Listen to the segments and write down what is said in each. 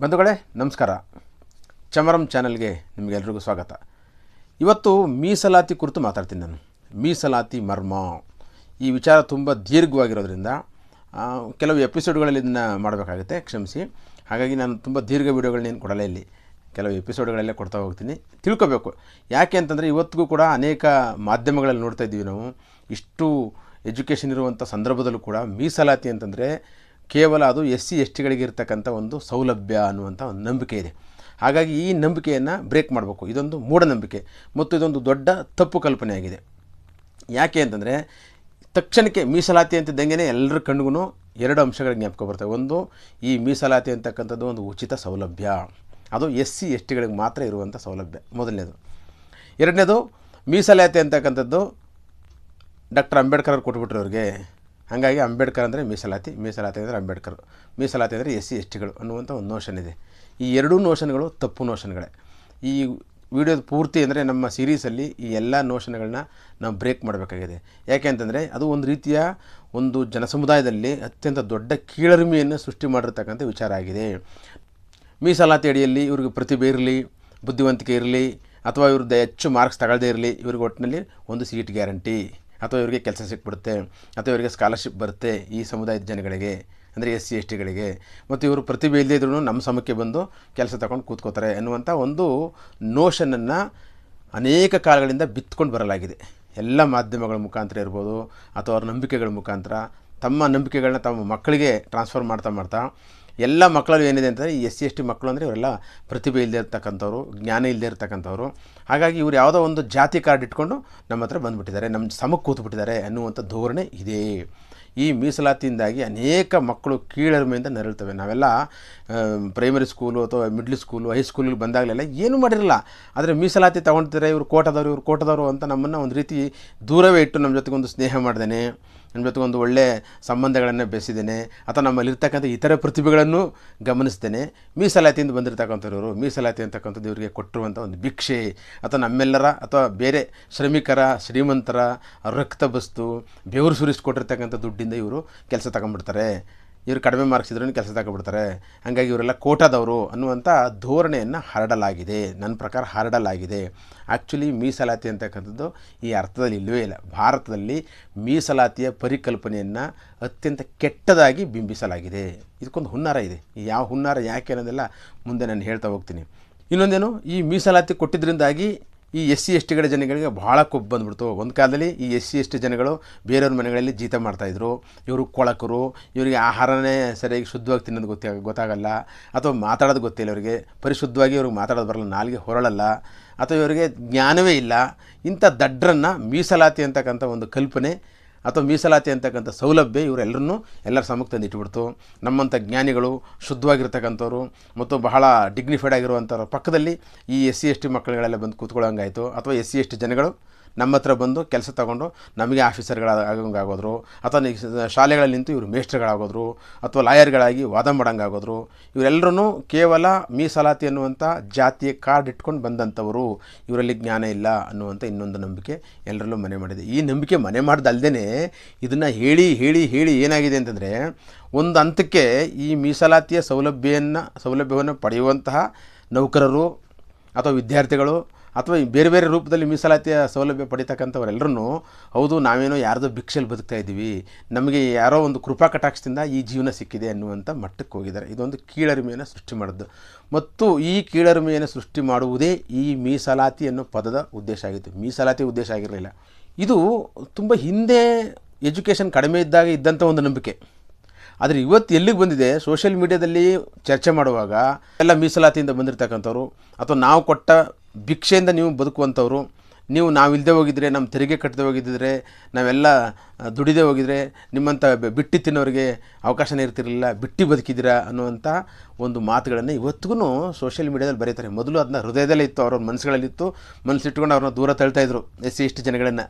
ಬಂಧುಗಳೇ, ನಮಸ್ಕಾರ. ಚಮರಂ ಚಾನಲ್ಗೆ ನಿಮಗೆಲ್ರಿಗೂ ಸ್ವಾಗತ. ಇವತ್ತು ಮೀಸಲಾತಿ ಕುರಿತು ಮಾತಾಡ್ತೀನಿ ನಾನು. ಮೀಸಲಾತಿ ಮರ್ಮ. ಈ ವಿಚಾರ ತುಂಬ ದೀರ್ಘವಾಗಿರೋದ್ರಿಂದ ಕೆಲವು ಎಪಿಸೋಡ್ಗಳಲ್ಲಿ ಇದನ್ನು ಮಾಡಬೇಕಾಗುತ್ತೆ, ಕ್ಷಮಿಸಿ. ಹಾಗಾಗಿ ನಾನು ತುಂಬ ದೀರ್ಘ ವೀಡಿಯೋಗಳನ್ನೇನು ಕೊಡಲ್ಲ ಇಲ್ಲಿ. ಕೆಲವು ಎಪಿಸೋಡ್ಗಳಲ್ಲೇ ಕೊಡ್ತಾ ಹೋಗ್ತೀನಿ. ತಿಳ್ಕೊಬೇಕು. ಯಾಕೆ ಅಂತಂದರೆ ಇವತ್ತಿಗೂ ಕೂಡ ಅನೇಕ ಮಾಧ್ಯಮಗಳಲ್ಲಿ ನೋಡ್ತಾ ಇದ್ದೀವಿ ನಾವು. ಇಷ್ಟು ಎಜುಕೇಷನ್ ಇರುವಂಥ ಸಂದರ್ಭದಲ್ಲೂ ಕೂಡ ಮೀಸಲಾತಿ ಅಂತಂದರೆ ಕೇವಲ ಅದು ಎಸ್ ಸಿ ಎಸ್ ಟಿಗಳಿಗೆ ಇರ್ತಕ್ಕಂಥ ಒಂದು ಸೌಲಭ್ಯ ಅನ್ನುವಂಥ ಒಂದು ನಂಬಿಕೆ ಇದೆ. ಹಾಗಾಗಿ ಈ ನಂಬಿಕೆಯನ್ನು ಬ್ರೇಕ್ ಮಾಡಬೇಕು. ಇದೊಂದು ಮೂಢನಂಬಿಕೆ ಮತ್ತು ಇದೊಂದು ದೊಡ್ಡ ತಪ್ಪು ಕಲ್ಪನೆಯಾಗಿದೆ. ಯಾಕೆ ಅಂತಂದರೆ ತಕ್ಷಣಕ್ಕೆ ಮೀಸಲಾತಿ ಅಂತಿದ್ದಂಗೆ ಎಲ್ಲರ ಕಣ್ಗೂ ಎರಡು ಅಂಶಗಳ ಜ್ಞಾಪಕ ಬರ್ತವೆ ಒಂದು, ಈ ಮೀಸಲಾತಿ ಅಂತಕ್ಕಂಥದ್ದು ಒಂದು ಉಚಿತ ಸೌಲಭ್ಯ. ಅದು ಎಸ್ ಸಿ ಎಸ್ ಟಿಗಳಿಗೆ ಮಾತ್ರ ಇರುವಂಥ ಸೌಲಭ್ಯ. ಮೊದಲನೇದು. ಎರಡನೇದು, ಮೀಸಲಾತಿ ಅಂತಕ್ಕಂಥದ್ದು ಡಾಕ್ಟರ್ ಅಂಬೇಡ್ಕರ್ ಅವ್ರು ಕೊಟ್ಬಿಟ್ರು ಅವ್ರಿಗೆ. ಹಾಗಾಗಿ ಅಂಬೇಡ್ಕರ್ ಅಂದರೆ ಮೀಸಲಾತಿ ಮೀಸಲಾತಿ ಅಂದರೆ ಅಂಬೇಡ್ಕರ್, ಮೀಸಲಾತಿ ಅಂದರೆ ಎಸ್ ಸಿ ಎಸ್ ಟಿಗಳು ಅನ್ನುವಂಥ ಒಂದು ನೋಷನ್ ಇದೆ. ಈ ಎರಡೂ ನೋಷನ್ಗಳು ತಪ್ಪು ನೋಷನ್ಗಳೇ ಈ ವಿಡಿಯೋದ ಪೂರ್ತಿ ಅಂದರೆ ನಮ್ಮ ಸೀರೀಸಲ್ಲಿ ಈ ಎಲ್ಲ ನೋಷನ್ಗಳನ್ನ ನಾವು ಬ್ರೇಕ್ ಮಾಡಬೇಕಾಗಿದೆ. ಯಾಕೆ ಅಂತಂದರೆ ಅದು ಒಂದು ರೀತಿಯ ಒಂದು ಜನಸಮುದಾಯದಲ್ಲಿ ಅತ್ಯಂತ ದೊಡ್ಡ ಕೀಳರಿಮೆಯನ್ನು ಸೃಷ್ಟಿ ಮಾಡಿರ್ತಕ್ಕಂಥ ವಿಚಾರ ಆಗಿದೆ. ಮೀಸಲಾತಿ ಅಡಿಯಲ್ಲಿ ಇವ್ರಿಗೆ ಪ್ರತಿಭೆ ಇರಲಿ, ಬುದ್ಧಿವಂತಿಕೆ ಇರಲಿ, ಅಥವಾ ಇವ್ರದ್ದು ಹೆಚ್ಚು ಮಾರ್ಕ್ಸ್ ತಗೊಳ್ಳದೇ ಇರಲಿ, ಇವ್ರಿಗೆ ಒಟ್ಟಿನಲ್ಲಿ ಒಂದು ಸೀಟ್ ಗ್ಯಾರಂಟಿ ಅಥವಾ ಇವರಿಗೆ ಕೆಲಸ ಸಿಕ್ಬಿಡುತ್ತೆ, ಅಥವಾ ಇವರಿಗೆ ಸ್ಕಾಲರ್ಶಿಪ್ ಬರುತ್ತೆ ಈ ಸಮುದಾಯದ ಜನಗಳಿಗೆ, ಅಂದರೆ ಎಸ್ ಸಿ, ಎಸ್ ಟಿಗಳಿಗೆ ಮತ್ತು ಇವರು ಪ್ರತಿಭೆ ಇಲ್ಲದೇ ಇದ್ರೂ ನಮ್ಮ ಸಮಕ್ಕೆ ಬಂದು ಕೆಲಸ ತಗೊಂಡು ಕೂತ್ಕೋತಾರೆ ಎನ್ನುವಂಥ ಒಂದು ನೋಷನನ್ನು ಅನೇಕ ಕಾಲಗಳಿಂದ ಬಿತ್ಕೊಂಡು ಬರಲಾಗಿದೆ. ಎಲ್ಲ ಮಾಧ್ಯಮಗಳ ಮುಖಾಂತರ ಇರ್ಬೋದು, ಅಥವಾ ಅವ್ರ ನಂಬಿಕೆಗಳ ಮುಖಾಂತರ. ತಮ್ಮ ನಂಬಿಕೆಗಳನ್ನ ತಮ್ಮ ಮಕ್ಕಳಿಗೆ ಟ್ರಾನ್ಸ್ಫರ್ ಮಾಡ್ತಾ ಮಾಡ್ತಾ ಎಲ್ಲ ಮಕ್ಕಳಲ್ಲಿ ಏನಿದೆ ಅಂತಂದರೆ ಎಸ್ ಸಿ, ಎಸ್ ಟಿ ಮಕ್ಕಳು ಅಂದರೆ ಇವರೆಲ್ಲ ಪ್ರತಿಭೆ ಇಲ್ಲದೆ ಇರ್ತಕ್ಕಂಥವ್ರು, ಜ್ಞಾನ ಇಲ್ಲದೆ ಇರ್ತಕ್ಕಂಥವ್ರು. ಹಾಗಾಗಿ ಇವ್ರು ಯಾವುದೋ ಒಂದು ಜಾತಿ ಕಾರ್ಡ್ ಇಟ್ಕೊಂಡು ನಮ್ಮ ಹತ್ರ ಬಂದುಬಿಟ್ಟಿದ್ದಾರೆ ನಮ್ಮ ಸಮಕ್ಕೆ ಕೂತ್ಬಿಟ್ಟಿದ್ದಾರೆ ಅನ್ನುವಂಥ ಧೋರಣೆ ಇದೆ. ಈ ಮೀಸಲಾತಿಯಿಂದಾಗಿ ಅನೇಕ ಮಕ್ಕಳು ಕೀಳರಿಮೆಯಿಂದ ನರಳ್ತವೆ. ನಾವೆಲ್ಲ ಪ್ರೈಮರಿ ಸ್ಕೂಲು ಅಥವಾ ಮಿಡ್ಲ್ ಸ್ಕೂಲು ಹೈಸ್ಕೂಲಿಗೆ ಬಂದಾಗಲೆಲ್ಲ ಏನೂ ಮಾಡಿರಲ್ಲ. ಆದರೆ ಮೀಸಲಾತಿ ತೊಗೊಳ್ತಾರೆ ಇವರು ಕೋಟದವರು ಇವರು ಕೋಟದವರು ಅಂತ ನಮ್ಮನ್ನು ಒಂದು ರೀತಿ ದೂರವೇ ಇಟ್ಟು ನಮ್ಮ ಜೊತೆಗೊಂದು ಸ್ನೇಹ ಮಾಡ್ದೇನೆ. ನಮ್ಮ ಜೊತೆಗೆ ಒಂದು ಒಳ್ಳೆ ಸಂಬಂಧಗಳನ್ನು ಬೆಳೆಸಿದ್ದೇನೆ ಅಥವಾ ನಮ್ಮಲ್ಲಿರ್ತಕ್ಕಂಥ ಇತರ ಪ್ರತಿಭೆಗಳನ್ನು ಗಮನಿಸ್ತೇನೆ ಮೀಸಲಾತಿಯಿಂದ ಬಂದಿರತಕ್ಕಂಥವ್ರು ಮೀಸಲಾತಿ ಅಂತಕ್ಕಂಥದ್ದು ಇವರಿಗೆ ಕೊಟ್ಟಿರುವಂಥ ಒಂದು ಭಿಕ್ಷೆ, ಅಥವಾ ನಮ್ಮೆಲ್ಲರ, ಅಥವಾ ಬೇರೆ ಶ್ರಮಿಕರ, ಶ್ರೀಮಂತರ ರಕ್ತ ಬಸ್ತು, ಬೆವರು ಸುರಿಸ್ಕೊಟ್ಟಿರ್ತಕ್ಕಂಥ ದುಡ್ಡಿಂದ ಇವರು ಕೆಲಸ ತಗೊಂಡ್ಬಿಡ್ತಾರೆ. ಇವರು ಕಡಿಮೆ ಮಾರ್ಕ್ಸ್ ಇದ್ರೂ ಕೆಲಸ ತಗೊಬಿಡ್ತಾರೆ ಹಾಗಾಗಿ ಇವರೆಲ್ಲ ಕೋಟಾದವರು ಅನ್ನುವಂಥ ಧೋರಣೆಯನ್ನು ಹರಡಲಾಗಿದೆ. ನನ್ನ ಪ್ರಕಾರ ಹರಡಲಾಗಿದೆ. ಆ್ಯಕ್ಚುಲಿ ಮೀಸಲಾತಿ ಅಂತಕ್ಕಂಥದ್ದು ಈ ಅರ್ಥದಲ್ಲಿ ಇಲ್ಲವೇ ಇಲ್ಲ. ಭಾರತದಲ್ಲಿ ಮೀಸಲಾತಿಯ ಪರಿಕಲ್ಪನೆಯನ್ನು ಅತ್ಯಂತ ಕೆಟ್ಟದಾಗಿ ಬಿಂಬಿಸಲಾಗಿದೆ. ಇದಕ್ಕೊಂದು ಹುನ್ನಾರ ಇದೆ. ಯಾವ ಹುನ್ನಾರ ಯಾಕೆ ಅನ್ನೋದೆಲ್ಲ ಮುಂದೆ ನಾನು ಹೇಳ್ತಾ ಹೋಗ್ತೀನಿ. ಇನ್ನೊಂದೇನು, ಈ ಮೀಸಲಾತಿ ಕೊಟ್ಟಿದ್ದರಿಂದಾಗಿ ಈ ಎಸ್ ಸಿ ಎಸ್ ಟಿಗಳ ಜನಗಳಿಗೆ ಭಾಳ ಕೊಬ್ಬು ಬಂದ್ಬಿಡ್ತು. ಒಂದು ಕಾಲದಲ್ಲಿ ಈ ಎಸ್ ಸಿ ಎಸ್ ಟಿ ಜನಗಳು ಬೇರೆಯವ್ರ ಮನೆಗಳಲ್ಲಿ ಜೀತ ಮಾಡ್ತಾಯಿದ್ರು ಇವರು ಕೊಳಕರು, ಇವರಿಗೆ ಆಹಾರನೇ ಸರಿಯಾಗಿ ಶುದ್ಧವಾಗಿ ತಿನ್ನೋದು ಗೊತ್ತ, ಗೊತ್ತಾಗಲ್ಲ. ಅಥವಾ ಮಾತಾಡೋದು ಗೊತ್ತಿಲ್ಲ ಇವರಿಗೆ. ಪರಿಶುದ್ಧವಾಗಿ ಇವ್ರಿಗೆ ಮಾತಾಡೋದು ಬರಲ್ಲ, ನಾಲ್ಗೆ ಹೊರಳಲ್ಲ. ಅಥವಾ ಇವರಿಗೆ ಜ್ಞಾನವೇ ಇಲ್ಲ. ಇಂಥ ದಡ್ರನ್ನು ಮೀಸಲಾತಿ ಅಂತಕ್ಕಂಥ ಒಂದು ಕಲ್ಪನೆ ಅಥವಾ ಮೀಸಲಾತಿ ಅಂತಕ್ಕಂಥ ಸೌಲಭ್ಯ ಇವರೆಲ್ಲರನ್ನೂ ಎಲ್ಲರ ಸಮಕ್ಕೆ ತಂದು ಇಟ್ಬಿಡ್ತು. ನಮ್ಮಂಥ ಜ್ಞಾನಿಗಳು ಶುದ್ಧವಾಗಿರ್ತಕ್ಕಂಥವ್ರು ಮತ್ತು ಬಹಳ ಡಿಗ್ನಿಫೈಡ್ ಆಗಿರುವಂಥವ್ರ ಪಕ್ಕದಲ್ಲಿ ಈ ಎಸ್ ಸಿ ಎಸ್ ಟಿ ಮಕ್ಕಳುಗಳೆಲ್ಲ ಬಂದು ಕೂತ್ಕೊಳ್ಳೋಂಗಾಯಿತು. ಅಥವಾ ಎಸ್ ಸಿ ಎಸ್ ಟಿ ಜನಗಳು ನಮ್ಮ ಹತ್ರ ಬಂದು ಕೆಲಸ ತಗೊಂಡು ನಮಗೆ ಆಗೋಂಗಾಗೋದ್ರು, ಅಥವಾ ಶಾಲೆಗಳಲ್ಲಿ ನಿಂತು ಇವರು ಮೇಸ್ಟ್ರುಗಳಾಗೋದ್ರು ಅಥವಾ ಲಾಯರ್ಗಳಾಗಿ ವಾದ ಮಾಡೋಂಗಾಗೋದ್ರು ಇವರೆಲ್ಲರೂ ಕೇವಲ ಮೀಸಲಾತಿ ಅನ್ನುವಂಥ ಜಾತಿಯ ಕಾರ್ಡ್ ಇಟ್ಕೊಂಡು ಬಂದಂಥವರು, ಇವರಲ್ಲಿ ಜ್ಞಾನ ಇಲ್ಲ ಅನ್ನುವಂಥ ಇನ್ನೊಂದು ನಂಬಿಕೆ ಎಲ್ಲರಲ್ಲೂ ಮನೆ ಮಾಡಿದೆ. ಈ ನಂಬಿಕೆ ಮನೆ ಮಾಡ್ದಲ್ದೇ ಇದನ್ನು ಹೇಳಿ ಹೇಳಿ ಹೇಳಿ ಏನಾಗಿದೆ ಅಂತಂದರೆ, ಒಂದು ಹಂತಕ್ಕೆ ಈ ಮೀಸಲಾತಿಯ ಸೌಲಭ್ಯವನ್ನು ಸೌಲಭ್ಯವನ್ನು ಪಡೆಯುವಂತಹ ನೌಕರರು ಅಥವಾ ವಿದ್ಯಾರ್ಥಿಗಳು ಅಥವಾ ಬೇರೆ ಬೇರೆ ರೂಪದಲ್ಲಿ ಮೀಸಲಾತಿಯ ಸೌಲಭ್ಯ ಪಡಿತಕ್ಕಂಥವರೆಲ್ಲರೂ ಹೌದು, ನಾವೇನೋ ಯಾರ್ದೋ ಭಿಕ್ಷೆಯಲ್ಲಿ ಬದುಕ್ತಾ ಇದ್ದೀವಿ, ನಮಗೆ ಯಾರೋ ಒಂದು ಕೃಪಾ ಕಟಾಕ್ಷದಿಂದ ಈ ಜೀವನ ಸಿಕ್ಕಿದೆ ಅನ್ನುವಂಥ ಮಟ್ಟಕ್ಕೆ ಹೋಗಿದ್ದಾರೆ. ಇದೊಂದು ಕೀಳರಿಮೆಯನ್ನು ಸೃಷ್ಟಿ ಮಾಡಿದ್ದು. ಮತ್ತು ಈ ಕೀಳರಿಮೆಯನ್ನು ಸೃಷ್ಟಿ ಮಾಡುವುದೇ ಈ ಮೀಸಲಾತಿ ಅನ್ನೋ ಪದದ ಉದ್ದೇಶ ಆಗಿತ್ತು. ಮೀಸಲಾತಿ ಉದ್ದೇಶ ಆಗಿರಲಿಲ್ಲ. ಇದು ತುಂಬ ಹಿಂದೆ ಎಜುಕೇಷನ್ ಕಡಿಮೆ ಇದ್ದಾಗ ಇದ್ದಂಥ ಒಂದು ನಂಬಿಕೆ. ಆದರೆ ಇವತ್ತು ಎಲ್ಲಿಗೆ ಬಂದಿದೆ? ಸೋಷಿಯಲ್ ಮೀಡ್ಯಾದಲ್ಲಿ ಚರ್ಚೆ ಮಾಡುವಾಗ ಎಲ್ಲ ಮೀಸಲಾತಿಯಿಂದ ಬಂದಿರತಕ್ಕಂಥವ್ರು, ಅಥವಾ ನಾವು ಕೊಟ್ಟ ಭಿಕ್ಷೆಯಿಂದ ನೀವು ಬದುಕುವಂಥವ್ರು, ನೀವು ನಾವಿಲ್ಲದೆ ಹೋಗಿದ್ರೆ, ನಮ್ಮ ತೆರಿಗೆ ಕಟ್ಟದೆ ಹೋಗಿದ್ದರೆ ನಾವೆಲ್ಲ ದುಡಿದೇ ಹೋಗಿದ್ರೆ, ನಿಮ್ಮಂಥ ಬಿಟ್ಟಿ ತಿನ್ನೋರಿಗೆ ಅವಕಾಶನೇ ಇರ್ತಿರಲಿಲ್ಲ, ಬಿಟ್ಟಿ ಬದುಕಿದ್ದೀರಾ ಅನ್ನುವಂಥ ಒಂದು ಮಾತುಗಳನ್ನು ಇವತ್ತಿಗೂ ಸೋಷಿಯಲ್ ಮೀಡ್ಯಾದಲ್ಲಿ ಬರೀತಾರೆ. ಮೊದಲು ಅದನ್ನ ಹೃದಯದಲ್ಲೇ ಇತ್ತು ಅವ್ರ ಮನಸ್ಸುಗಳಲ್ಲಿತ್ತು. ಮನಸ್ಸಿಟ್ಕೊಂಡು ಅವ್ರನ್ನ ದೂರ ತಳ್ತಾ ಇದ್ರು ಎಸ್ ಸಿ, ಎಸ್ ಟಿ ಜನಗಳನ್ನು.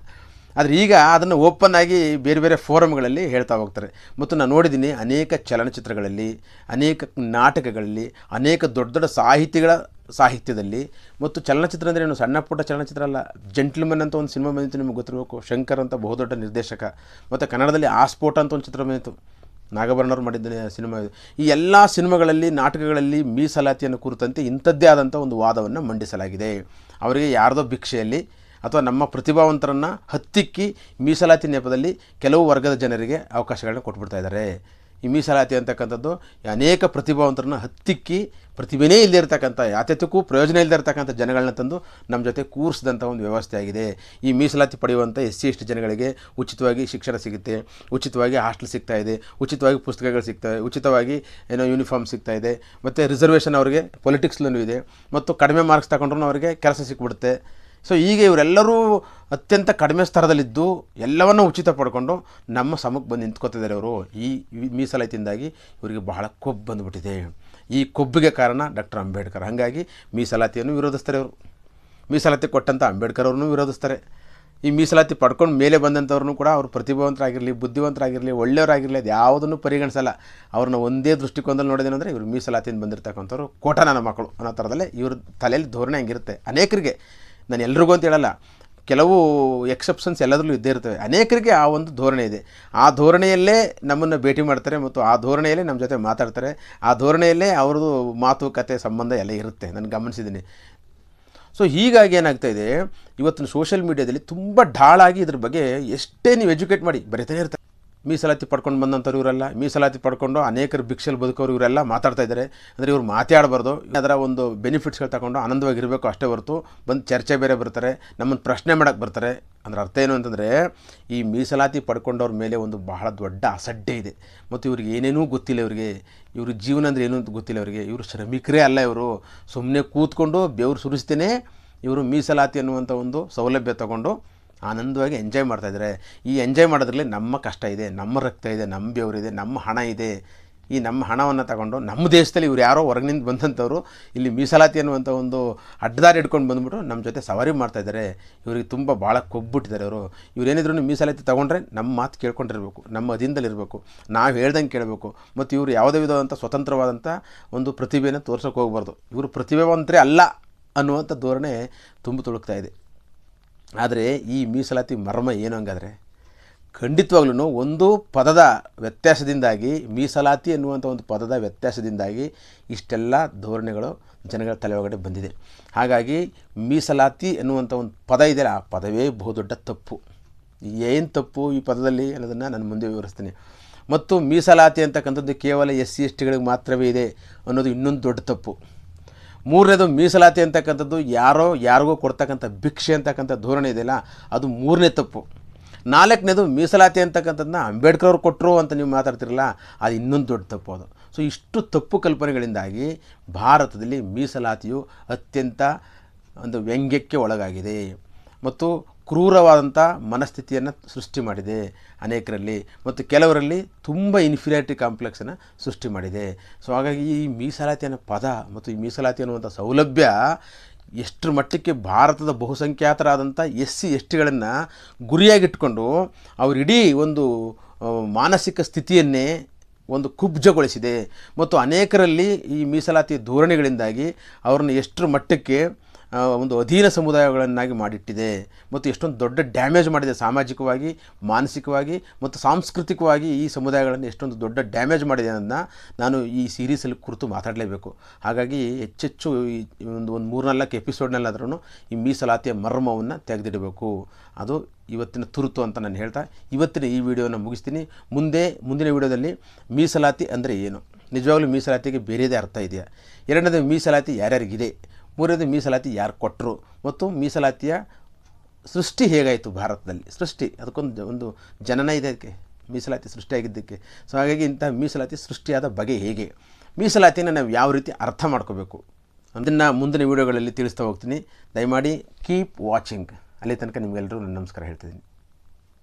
ಆದರೆ ಈಗ ಅದನ್ನು ಓಪನ್ ಆಗಿ ಬೇರೆ ಬೇರೆ ಫೋರಮ್ಗಳಲ್ಲಿ ಹೇಳ್ತಾ ಹೋಗ್ತಾರೆ. ಮತ್ತು ನಾನು ನೋಡಿದ್ದೀನಿ ಅನೇಕ ಚಲನಚಿತ್ರಗಳಲ್ಲಿ, ಅನೇಕ ನಾಟಕಗಳಲ್ಲಿ, ಅನೇಕ ದೊಡ್ಡ ದೊಡ್ಡ ಸಾಹಿತಿಗಳ ಸಾಹಿತ್ಯದಲ್ಲಿ, ಮತ್ತು ಚಲನಚಿತ್ರ ಅಂದರೆ ಏನು? ಸಣ್ಣ ಪುಟ್ಟ ಚಲನಚಿತ್ರ ಅಲ್ಲ. ಜೆಂಟ್ಲ್ಮನ್ ಅಂತ ಒಂದು ಸಿನಿಮಾ ಬಂದಿತ್ತು ನಿಮಗೆ ಗೊತ್ತಿರಬೇಕು. ಶಂಕರ್ ಅಂತ ಬಹುದೊಡ್ಡ ನಿರ್ದೇಶಕ. ಮತ್ತು ಕನ್ನಡದಲ್ಲಿ ಆಸ್ಫೋಟ ಅಂತ ಒಂದು ಚಿತ್ರ ಬಂದಿತ್ತು. ನಾಗಭರಣವ್ರು ಮಾಡಿದ್ದ ಸಿನಿಮಾ ಇದು. ಈ ಎಲ್ಲ ಸಿನಿಮಾಗಳಲ್ಲಿ ನಾಟಕಗಳಲ್ಲಿ ಮೀಸಲಾತಿಯನ್ನು ಕುರಿತಂತೆ ಇಂಥದ್ದೇ ಆದಂಥ ಒಂದು ವಾದವನ್ನು ಮಂಡಿಸಲಾಗಿದೆ. ಅವರಿಗೆ ಯಾರದೋ ಭಿಕ್ಷೆಯಲ್ಲಿ ಅಥವಾ ನಮ್ಮ ಪ್ರತಿಭಾವಂತರನ್ನು ಹತ್ತಿಕ್ಕಿ ಮೀಸಲಾತಿ ನೆಪದಲ್ಲಿ ಕೆಲವು ವರ್ಗದ ಜನರಿಗೆ ಅವಕಾಶಗಳನ್ನ ಕೊಟ್ಬಿಡ್ತಾ ಇದ್ದಾರೆ. ಈ ಮೀಸಲಾತಿ ಅಂತಕ್ಕಂಥದ್ದು ಅನೇಕ ಪ್ರತಿಭಾವಂತರನ್ನ ಹತ್ತಿಕ್ಕಿ ಪ್ರತಿಭೆನೇ ಇಲ್ಲದೇ ಇರತಕ್ಕಂಥ ಯಾತ್ಯತಕ್ಕೂ ಪ್ರಯೋಜನ ಇಲ್ಲದೆ ಇರತಕ್ಕಂಥ ಜನಗಳನ್ನ ತಂದು ನಮ್ಮ ಜೊತೆ ಕೂರಿಸಿದಂಥ ಒಂದು ವ್ಯವಸ್ಥೆ ಆಗಿದೆ ಈ ಮೀಸಲಾತಿ ಪಡೆಯುವಂಥ ಎಸ್ ಸಿ, ಎಸ್ ಜನಗಳಿಗೆ ಉಚಿತವಾಗಿ ಶಿಕ್ಷಣ ಸಿಗುತ್ತೆ, ಉಚಿತವಾಗಿ ಹಾಸ್ಟೆಲ್ ಸಿಗ್ತಾ ಇದೆ, ಉಚಿತವಾಗಿ ಪುಸ್ತಕಗಳು ಸಿಗ್ತವೆ ಉಚಿತವಾಗಿ ಏನೋ ಯೂನಿಫಾರ್ಮ್ ಸಿಗ್ತಾ ಇದೆ, ಮತ್ತು ರಿಸರ್ವೇಷನ್ ಅವರಿಗೆ ಪೊಲಿಟಿಕ್ಸ್ಲೂ ಇದೆ, ಮತ್ತು ಕಡಿಮೆ ಮಾರ್ಕ್ಸ್ ತಗೊಂಡ್ರೂ ಅವರಿಗೆ ಕೆಲಸ ಸಿಕ್ಬಿಡುತ್ತೆ. ಸೊ ಈಗ ಇವರೆಲ್ಲರೂ ಅತ್ಯಂತ ಕಡಿಮೆ ಸ್ತರದಲ್ಲಿದ್ದು ಎಲ್ಲವನ್ನೂ ಉಚಿತ ಪಡ್ಕೊಂಡು ನಮ್ಮ ಸಮಕ್ಕೆ ಬಂದು ನಿಂತ್ಕೋತಿದ್ದಾರೆ ಅವರು. ಈ ಮೀಸಲಾತಿಯಿಂದಾಗಿ ಇವರಿಗೆ ಬಹಳ ಕೊಬ್ಬು ಬಂದುಬಿಟ್ಟಿದೆ. ಈ ಕೊಬ್ಬಿಗೆ ಕಾರಣ ಡಾಕ್ಟರ್ ಅಂಬೇಡ್ಕರ್. ಹಾಗಾಗಿ ಮೀಸಲಾತಿಯನ್ನು ವಿರೋಧಿಸ್ತಾರೆ ಅವರು. ಮೀಸಲಾತಿ ಕೊಟ್ಟಂಥ ಅಂಬೇಡ್ಕರ್ ಅವ್ರನ್ನೂ ವಿರೋಧಿಸ್ತಾರೆ. ಈ ಮೀಸಲಾತಿ ಪಡ್ಕೊಂಡು ಮೇಲೆ ಬಂದಂಥವ್ರನ್ನೂ ಕೂಡ ಅವರು ಪ್ರತಿಭಾವಂತರಾಗಿರಲಿ, ಬುದ್ಧಿವಂತರಾಗಿರಲಿ, ಒಳ್ಳೆಯವರಾಗಿರಲಿ, ಅದು ಯಾವುದನ್ನು ಪರಿಗಣಿಸಲ್ಲ. ಅವ್ರನ್ನ ಒಂದೇ ದೃಷ್ಟಿಕೋನದಲ್ಲಿ ನೋಡೋದೇನೆಂದರೆ ಇವರು ಮೀಸಲಾತಿಯಿಂದ ಬಂದಿರತಕ್ಕಂಥವ್ರು ಕೋಟ ನನ್ನ ಮಕ್ಕಳು ಅನ್ನೋ ಥರದಲ್ಲೇ ಇವ್ರ ತಲೆಯಲ್ಲಿ ಧೋರಣೆ ಹಂಗಿರುತ್ತೆ. ಅನೇಕರಿಗೆ ನಾನು ಎಲ್ರಿಗೂ ಅಂತ ಹೇಳಲ್ಲ, ಕೆಲವು ಎಕ್ಸೆಪ್ಷನ್ಸ್ ಎಲ್ಲದರಲ್ಲೂ ಇದ್ದೇ ಇರ್ತವೆ. ಅನೇಕರಿಗೆ ಆ ಒಂದು ಧೋರಣೆ ಇದೆ. ಆ ಧೋರಣೆಯಲ್ಲೇ ನಮ್ಮನ್ನು ಭೇಟಿ ಮಾಡ್ತಾರೆ ಮತ್ತು ಆ ಧೋರಣೆಯಲ್ಲೇ ನಮ್ಮ ಜೊತೆ ಮಾತಾಡ್ತಾರೆ. ಆ ಧೋರಣೆಯಲ್ಲೇ ಅವ್ರದ್ದು ಮಾತುಕತೆ ಸಂಬಂಧ ಎಲ್ಲ ಇರುತ್ತೆ. ನಾನು ಗಮನಿಸಿದ್ದೀನಿ. ಸೊ ಹೀಗಾಗಿ ಏನಾಗ್ತಾ ಇದೆ, ಇವತ್ತಿನ ಸೋಷಿಯಲ್ ಮೀಡಿಯಾದಲ್ಲಿ ತುಂಬ ಢಾಳಾಗಿ ಇದ್ರ ಬಗ್ಗೆ ಎಷ್ಟೇ ನೀವು ಎಜುಕೇಟ್ ಮಾಡಿ, ಬರೀತಾನೆ ಇರ್ತಾರೆ. ಮೀಸಲಾತಿ ಪಡ್ಕೊಂಡು ಬಂದಂಥವ್ರು ಇವರೆಲ್ಲ, ಮೀಸಲಾತಿ ಪಡ್ಕೊಂಡು ಅನೇಕರು ಭಿಕ್ಷೆಲ್ ಬದುಕೋರು ಇವರೆಲ್ಲ ಮಾತಾಡ್ತಾ ಇದ್ದಾರೆ. ಅಂದರೆ ಇವ್ರು ಮಾತಾಡಬಾರ್ದು. ಅದರ ಒಂದು ಬೆನಿಫಿಟ್ಸ್ಗಳು ತಗೊಂಡು ಆನಂದವಾಗಿರಬೇಕು ಅಷ್ಟೇ ಹೊರತು ಬಂದು ಚರ್ಚೆ ಬೇರೆ ಬರ್ತಾರೆ ನಮ್ಮನ್ನು ಪ್ರಶ್ನೆ ಮಾಡೋಕ್ಕೆ ಬರ್ತಾರೆ. ಅಂದ್ರೆ ಅರ್ಥ ಏನು ಅಂತಂದರೆ, ಈ ಮೀಸಲಾತಿ ಪಡ್ಕೊಂಡವ್ರ ಮೇಲೆ ಒಂದು ಬಹಳ ದೊಡ್ಡ ಅಸಡ್ಡೆ ಇದೆ. ಮತ್ತು ಇವ್ರಿಗೆ ಏನೇನೂ ಗೊತ್ತಿಲ್ಲ ಇವರಿಗೆ. ಇವ್ರ ಜೀವನ ಅಂದರೆ ಏನು ಅಂತ ಗೊತ್ತಿಲ್ಲ ಇವರಿಗೆ. ಇವರು ಶ್ರಮಿಕರೇ ಅಲ್ಲ ಇವರು. ಸುಮ್ಮನೆ ಕೂತ್ಕೊಂಡು ಬೆವರು ಸುರಿಸ್ತೇನೆ ಇವರು ಮೀಸಲಾತಿ ಅನ್ನುವಂಥ ಒಂದು ಸೌಲಭ್ಯ ತಗೊಂಡು ಆನಂದವಾಗಿ ಎಂಜಾಯ್ ಮಾಡ್ತಾಯಿದ್ದಾರೆ ಈ ಎಂಜಾಯ್ ಮಾಡೋದ್ರಲ್ಲಿ ನಮ್ಮ ಕಷ್ಟ ಇದೆ, ನಮ್ಮ ರಕ್ತ ಇದೆ, ನಮ್ಮ ಬೆವರಿದೆ ನಮ್ಮ ಹಣ ಇದೆ. ಈ ನಮ್ಮ ಹಣವನ್ನು ತಗೊಂಡು ನಮ್ಮ ದೇಶದಲ್ಲಿ ಇವ್ರು ಯಾರೋ ಹೊರಗಿನಿಂದ ಬಂದಂಥವ್ರು, ಇಲ್ಲಿ ಮೀಸಲಾತಿ ಅನ್ನುವಂಥ ಒಂದು ಅಡ್ಡದಾರಿ ಹಿಡ್ಕೊಂಡು ಬಂದುಬಿಟ್ಟು ನಮ್ಮ ಜೊತೆ ಸವಾರಿ ಮಾಡ್ತಾಯಿದ್ದಾರೆ ಇವರಿಗೆ ತುಂಬ ಭಾಳ ಕೊಬ್ಬಿಟ್ಟಿದ್ದಾರೆ ಅವರು. ಇವರೇನಿದ್ರು ಮೀಸಲಾತಿ ತೊಗೊಂಡ್ರೆ ನಮ್ಮ ಮಾತು ಕೇಳ್ಕೊಂಡಿರ್ಬೇಕು, ನಮ್ಮ ಅಧೀನದಲ್ಲಿರಬೇಕು, ನಾವು ಹೇಳ್ದಂಗೆ ಕೇಳಬೇಕು, ಮತ್ತು ಇವರು ಯಾವುದೇ ವಿಧವಾದಂಥ ಸ್ವತಂತ್ರವಾದಂಥ ಒಂದು ಪ್ರತಿಭೆಯನ್ನು ತೋರ್ಸೋಕೆ ಹೋಗಬಾರ್ದು. ಇವರು ಪ್ರತಿಭೆವಂತರೇ ಅಲ್ಲ ಅನ್ನುವಂಥ ಧೋರಣೆ ತುಂಬ ತುಳುಕ್ತಾ ಇದೆ. ಆದರೆ ಈ ಮೀಸಲಾತಿ ಮರ್ಮ ಏನು ಹಂಗಾದರೆ? ಖಂಡಿತವಾಗ್ಲೂ ಒಂದು ಪದದ ವ್ಯತ್ಯಾಸದಿಂದಾಗಿ, ಮೀಸಲಾತಿ ಎನ್ನುವಂಥ ಒಂದು ಪದದ ವ್ಯತ್ಯಾಸದಿಂದಾಗಿ ಇಷ್ಟೆಲ್ಲ ಧೋರಣೆಗಳು ಜನಗಳ ತಲೆ ಒಳಗಡೆ ಬಂದಿದೆ. ಹಾಗಾಗಿ ಮೀಸಲಾತಿ ಎನ್ನುವಂಥ ಒಂದು ಪದ ಇದೆಯಲ್ಲ, ಆ ಪದವೇ ಬಹುದೊಡ್ಡ ತಪ್ಪು. ಏನು ತಪ್ಪು ಈ ಪದದಲ್ಲಿ ಅನ್ನೋದನ್ನು ನಾನು ಮುಂದೆ ವಿವರಿಸ್ತೀನಿ. ಮತ್ತು ಮೀಸಲಾತಿ ಅಂತಕ್ಕಂಥದ್ದು ಕೇವಲ ಎಸ್ ಸಿ ಎಸ್ ಟಿಗಳಿಗೆ ಮಾತ್ರವೇ ಇದೆ ಅನ್ನೋದು ಇನ್ನೊಂದು ದೊಡ್ಡ ತಪ್ಪು. ಮೂರನೇದು ಮೀಸಲಾತಿ ಅಂತಕ್ಕಂಥದ್ದು ಯಾರೋ, ಯಾರಿಗೋ ಕೊಡ್ತಕ್ಕಂಥ ಭಿಕ್ಷೆ ಅಂತಕ್ಕಂಥ ಧೋರಣೆ ಇದೆಯಲ್ಲ, ಅದು ಮೂರನೇ ತಪ್ಪು. ನಾಲ್ಕನೇದು ಮೀಸಲಾತಿ ಅಂತಕ್ಕಂಥದ್ದನ್ನ ಅಂಬೇಡ್ಕರ್ ಅವರು ಕೊಟ್ಟರು ಅಂತ ನೀವು ಮಾತಾಡ್ತಿರಲ್ಲ, ಅದು ಇನ್ನೊಂದು ದೊಡ್ಡ ತಪ್ಪು ಅದು. ಸೊ ಇಷ್ಟು ತಪ್ಪು ಕಲ್ಪನೆಗಳಿಂದಾಗಿ ಭಾರತದಲ್ಲಿ ಮೀಸಲಾತಿಯು ಅತ್ಯಂತ ಒಂದು ವ್ಯಂಗ್ಯಕ್ಕೆ ಒಳಗಾಗಿದೆ. ಮತ್ತು ಕ್ರೂರವಾದಂಥ ಮನಸ್ಥಿತಿಯನ್ನು ಸೃಷ್ಟಿ ಮಾಡಿದೆ ಅನೇಕರಲ್ಲಿ ಮತ್ತು ಕೆಲವರಲ್ಲಿ ತುಂಬ ಇನ್ಫೀರಿಯಾರಿಟಿ ಕಾಂಪ್ಲೆಕ್ಸನ್ನು ಸೃಷ್ಟಿ ಮಾಡಿದೆ. ಸೊ ಹಾಗಾಗಿ ಈ ಮೀಸಲಾತಿ ಅನ್ನೋ ಪದ ಮತ್ತು ಈ ಮೀಸಲಾತಿ ಅನ್ನುವಂಥ ಸೌಲಭ್ಯ ಎಷ್ಟರ ಮಟ್ಟಕ್ಕೆ ಭಾರತದ ಬಹುಸಂಖ್ಯಾತರಾದಂಥ ಎಸ್ ಸಿ ಎಸ್ ಟಿಗಳನ್ನು ಗುರಿಯಾಗಿಟ್ಕೊಂಡು ಅವರಿಡೀ ಒಂದು ಮಾನಸಿಕ ಸ್ಥಿತಿಯನ್ನೇ ಒಂದು ಕುಬ್ಜಗೊಳಿಸಿದೆ. ಮತ್ತು ಅನೇಕರಲ್ಲಿ ಈ ಮೀಸಲಾತಿ ಧೋರಣೆಗಳಿಂದಾಗಿ ಅವ್ರನ್ನ ಎಷ್ಟರ ಮಟ್ಟಕ್ಕೆ ಒಂದು ಅಧೀನ ಸಮುದಾಯಗಳನ್ನಾಗಿ ಮಾಡಿಟ್ಟಿದೆ ಮತ್ತು ಎಷ್ಟೊಂದು ದೊಡ್ಡ ಡ್ಯಾಮೇಜ್ ಮಾಡಿದೆ ಸಾಮಾಜಿಕವಾಗಿ, ಮಾನಸಿಕವಾಗಿ ಮತ್ತು ಸಾಂಸ್ಕೃತಿಕವಾಗಿ ಈ ಸಮುದಾಯಗಳನ್ನು ಎಷ್ಟೊಂದು ದೊಡ್ಡ ಡ್ಯಾಮೇಜ್ ಮಾಡಿದೆ ಅನ್ನೋದನ್ನ ನಾನು ಈ ಸೀರೀಸಲ್ಲಿ ಕುರಿತು ಮಾತಾಡಲೇಬೇಕು. ಹಾಗಾಗಿ ಹೆಚ್ಚೆಚ್ಚು ಈ ಒಂದು ಒಂದು ಮೂರ್ನಾಲ್ಕು ಎಪಿಸೋಡ್ನಲ್ಲಾದ್ರೂ ಈ ಮೀಸಲಾತಿಯ ಮರ್ಮವನ್ನು ತೆಗೆದಿಡಬೇಕು. ಅದು ಇವತ್ತಿನ ತುರ್ತು ಅಂತ ನಾನು ಹೇಳ್ತಾ, ಇವತ್ತಿನ ಈ ವಿಡಿಯೋನ ಮುಗಿಸ್ತೀನಿ. ಮುಂದೆ, ಮುಂದಿನ ವಿಡಿಯೋದಲ್ಲಿ ಮೀಸಲಾತಿ ಅಂದರೆ ಏನು? ನಿಜವಾಗ್ಲೂ ಮೀಸಲಾತಿಗೆ ಬೇರೆಯದೇ ಅರ್ಥ ಇದೆಯಾ? ಎರಡನೇದು ಮೀಸಲಾತಿ ಯಾರ್ಯಾರಿಗಿದೆ? ಮೂರನೇದು ಮೀಸಲಾತಿ ಯಾರು ಕೊಟ್ಟರು ಮತ್ತು ಮೀಸಲಾತಿಯ ಸೃಷ್ಟಿ ಹೇಗಾಯಿತು ಭಾರತದಲ್ಲಿ? ಸೃಷ್ಟಿ, ಅದಕ್ಕೊಂದು ಒಂದು ಜನನ ಇದೆ ಅದಕ್ಕೆ, ಮೀಸಲಾತಿ ಸೃಷ್ಟಿಯಾಗಿದ್ದಕ್ಕೆ. ಸೊ ಹಾಗಾಗಿ ಇಂಥ ಮೀಸಲಾತಿ ಸೃಷ್ಟಿಯಾದ ಬಗೆ ಹೇಗೆ? ಮೀಸಲಾತಿನ ನಾವು ಯಾವ ರೀತಿ ಅರ್ಥ ಮಾಡ್ಕೋಬೇಕು? ಅದನ್ನು ಮುಂದಿನ ವೀಡಿಯೋಗಳಲ್ಲಿ ತಿಳಿಸ್ತಾ ಹೋಗ್ತೀನಿ. ದಯಮಾಡಿ ಕೀಪ್ ವಾಚಿಂಗ್ ಅಲ್ಲಿ ತನಕ ನಿಮಗೆಲ್ಲರೂ ನಮಸ್ಕಾರ ಹೇಳ್ತಿದ್ದೀನಿ